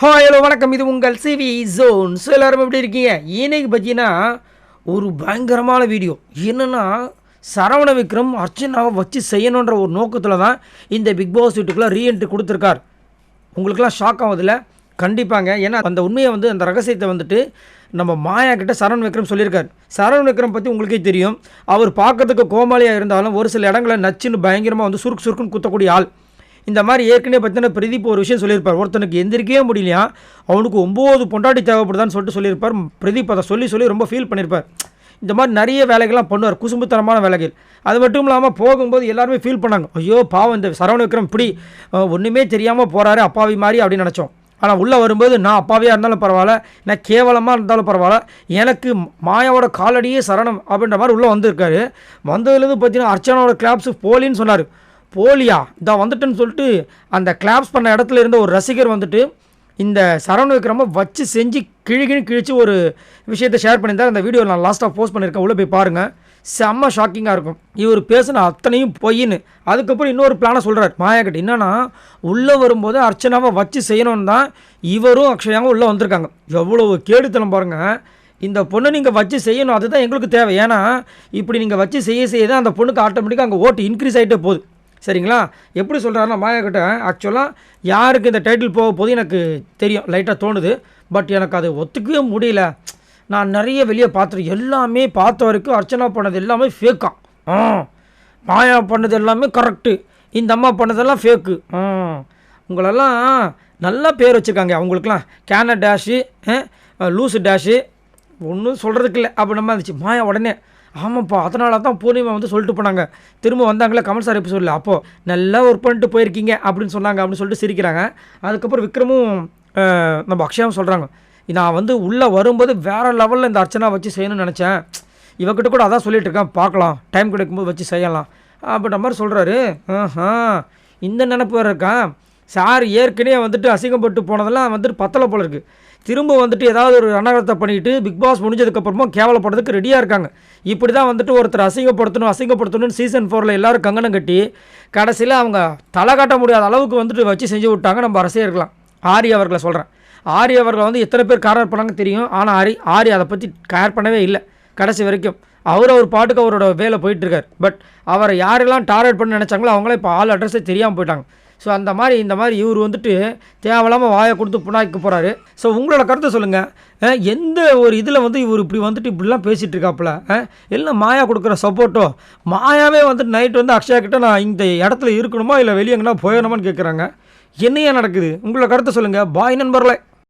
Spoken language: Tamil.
ஹாய் ஹலோ வணக்கம். இது உங்கள் சிவி ஜோன் ஸோ எல்லாரும் எப்படி இருக்கீங்க? இன்னைக்கு பார்த்தீங்கன்னா ஒரு பயங்கரமான வீடியோ என்னென்னா சரவண விக்ரம் அர்ச்சனாவை வச்சு செய்யணுன்ற ஒரு நோக்கத்தில் தான் இந்த பிக் பாஸ் வீட்டுக்குள்ளே ரீஎன்ட்ரி கொடுத்துருக்கார். உங்களுக்கெல்லாம் ஷாக் ஆகுதுல கண்டிப்பாங்க. ஏன்னா அந்த உண்மையை வந்து அந்த ரகசியத்தை வந்துட்டு நம்ம மாயா கிட்ட சரவண விக்ரம் சொல்லியிருக்காரு. சரவண விக்ரம் பற்றி உங்களுக்கே தெரியும். அவர் பார்க்கறதுக்கு கோமாளியாக இருந்தாலும் ஒரு சில இடங்களில் நச்சுன்னு பயங்கரமாக வந்து சுருக்கு சுருக்குன்னு குத்தக்கூடிய ஆள். இந்த மாதிரி ஏற்கனவே பார்த்தீங்கன்னா பிரதீப் ஒரு விஷயம் சொல்லியிருப்பார். ஒருத்தனுக்கு எந்திரிக்கவே முடியலையா? அவனுக்கு ஒம்பது பொண்டாட்டி தேவைப்படுதான்னு சொல்லிட்டு சொல்லியிருப்பார். பிரதீப் அதை சொல்லி சொல்லி ரொம்ப ஃபீல் பண்ணியிருப்பார். இந்த மாதிரி நிறைய வேலைகள்லாம் பண்ணுவார். குசும்புத்தனமான வேலைகள். அது மட்டும் இல்லாமல் போகும்போது எல்லாருமே ஃபீல் பண்ணாங்க. ஐயோ பாவம் இந்த சரவண விக்ரம் இப்படி ஒன்றுமே தெரியாமல் போகிறாரு அப்பாவி மாதிரி அப்படின்னு நினச்சோம். ஆனால் உள்ளே வரும்போது நான் அப்பாவியாக இருந்தாலும் பரவாயில்ல நான் கேவலமாக இருந்தாலும் பரவாயில்ல எனக்கு மாயாவோட காலடியே சரணம் அப்படின்ற மாதிரி உள்ளே வந்திருக்காரு. வந்ததுலேருந்து பார்த்தீங்கன்னா அர்ச்சனாவோட கிளாப்ஸு போலின்னு சொன்னார். போலியா இதான் வந்துட்டுன்னு சொல்லிட்டு அந்த கிளாப்ஸ் பண்ண இடத்துல இருந்த ஒரு ரசிகர் வந்துட்டு இந்த சரவண விக்ரம வச்சு செஞ்சு கிழிகின்னு கிழிச்சு ஒரு விஷயத்தை ஷேர் பண்ணியிருந்தார். அந்த வீடியோ நான் லாஸ்ட்டாக போஸ்ட் பண்ணியிருக்கேன். உள்ளே போய் பாருங்கள் செம்ம ஷாக்கிங்காக இருக்கும். இவர் பேசின அத்தனையும் பொய்ன்னு. அதுக்கப்புறம் இன்னொரு பிளானை சொல்கிறார் மாயாக்கிட்ட என்னென்னா உள்ளே வரும்போது அர்ச்சனாவை வச்சு செய்யணும்னு தான் இவரும் அக்ஷயாவும் உள்ளே வந்திருக்காங்க. எவ்வளோ கேடுத்தனம் பாருங்கள் இந்த பொண்ணை நீங்கள் வச்சு செய்யணும். அதுதான் எங்களுக்கு தேவை. ஏன்னா இப்படி நீங்கள் வச்சு செய்ய செய்ய தான் அந்த பொண்ணுக்கு ஆட்டோமேட்டிக்காக அங்கே ஓட்டு இன்க்ரீஸ் ஆகிட்டே போகுது. சரிங்களா? எப்படி சொல்கிறாருன்னா மாயாக்கிட்ட ஆக்சுவலாக யாருக்கு இந்த டைட்டில் போக போது எனக்கு தெரியும் லைட்டாக தோணுது. பட் எனக்கு அது ஒத்துக்கவே முடியல. நான் நிறைய வெளியே பார்த்துருக்கேன் எல்லாமே பார்த்த வரைக்கும் அர்ச்சனா பண்ணது எல்லாமே ஃபேக்காம் ஆ. மாயா பண்ணது எல்லாமே கரெக்டு இந்த அம்மா பண்ணதெல்லாம் ஃபேக்கு ஆ. உங்களெல்லாம் நல்லா பேர் வச்சுருக்காங்க. அவங்களுக்குலாம் கேன டேஷு லூஸு டேஷு ஒன்றும் சொல்கிறதுக்கு இல்லை. அப்படி நம்ம இருந்துச்சு. மாயா உடனே ஆமாப்பா அதனால தான் பூர்ணிமா வந்து சொல்லிட்டு போனாங்க. திரும்ப வந்தாங்களே கமல் சார் எபிசோடில் அப்போது நல்லா ஒர்க் பண்ணிட்டு போயிருக்கீங்க அப்படின்னு சொன்னாங்க அப்படின்னு சொல்லிட்டு சிரிக்கிறாங்க. அதுக்கப்புறம் விக்ரமும் நம்ம அக்ஷயாவும் சொல்கிறாங்க நான் வந்து உள்ளே வரும்போது வேறு லெவலில் இந்த அர்ச்சனா வச்சு செய்யணும்னு நினச்சேன். இவக்கிட்ட கூட அதான் சொல்லிட்டு இருக்கேன். பார்க்கலாம். டைம் கிடைக்கும்போது வச்சு செய்யலாம். அப்படின்ற மாதிரி சொல்கிறாரு ஆஹா இந்த நினப்பு வேறு இருக்கான் சார் ஏற்கனவே வந்துட்டு அசிங்கப்பட்டு போனதெல்லாம் வந்துட்டு பத்தலை போல இருக்குது திரும்ப வந்துட்டு ஏதாவது ஒரு அனகரத்தை பண்ணிட்டு பிக் பாஸ் முடிஞ்சதுக்கப்புறமா கேவலப்படுறதுக்கு ரெடியாக இருக்காங்க. இப்படி தான் வந்துட்டு ஒருத்தர் அசிங்கப்படுத்தணும் அசிங்கப்படுத்தணும்னு சீசன் ஃபோரில் எல்லாரும் கங்கணம் கட்டி கடைசியில் அவங்க தலை காட்ட முடியாத அளவுக்கு வந்துட்டு வச்சு செஞ்சு விட்டாங்க. நம்ம ரசிகர்களாம் ஆரி அவர்களை சொல்கிறேன் ஆரி அவர்களை வந்து எத்தனை பேர் காரர் பண்ணாங்க தெரியும். ஆனால் ஆரி ஆரி அதை பற்றி கேர் பண்ணவே இல்லை. கடைசி வரைக்கும் அவர் அவர் பாட்டுக்கு அவரோட வேலை போயிட்டுருக்கார் பட் அவரை யாரெல்லாம் டார்கெட் பண்ண நினச்சாங்களோ அவங்களே இப்போ ஆள் அட்ரஸே தெரியாமல் போயிட்டாங்க. ஸோ அந்த மாதிரி இந்த மாதிரி இவர் வந்துட்டு தேவையில்லாமல் வாயை கொடுத்து புண்ணாக்க போகிறாரு ஸோ உங்களோட கருத்தை சொல்லுங்கள் எந்த ஒரு இதில் வந்து இவர் இப்படி வந்துட்டு இப்படிலாம் பேசிகிட்டு இருக்காப்புல எல்லாம் மாயா கொடுக்குற சப்போர்ட்டோ? மாயாவே வந்துட்டு நைட் வந்து அக்ஷயா கிட்ட நான் இந்த இடத்துல இருக்கணுமா? இல்லை வெளியே எங்கன்னா போயிடணுமான்னு கேட்குறாங்க என்னையா நடக்குது? உங்களோட கருத்தை சொல்லுங்கள் பாய் நண்பர்களே.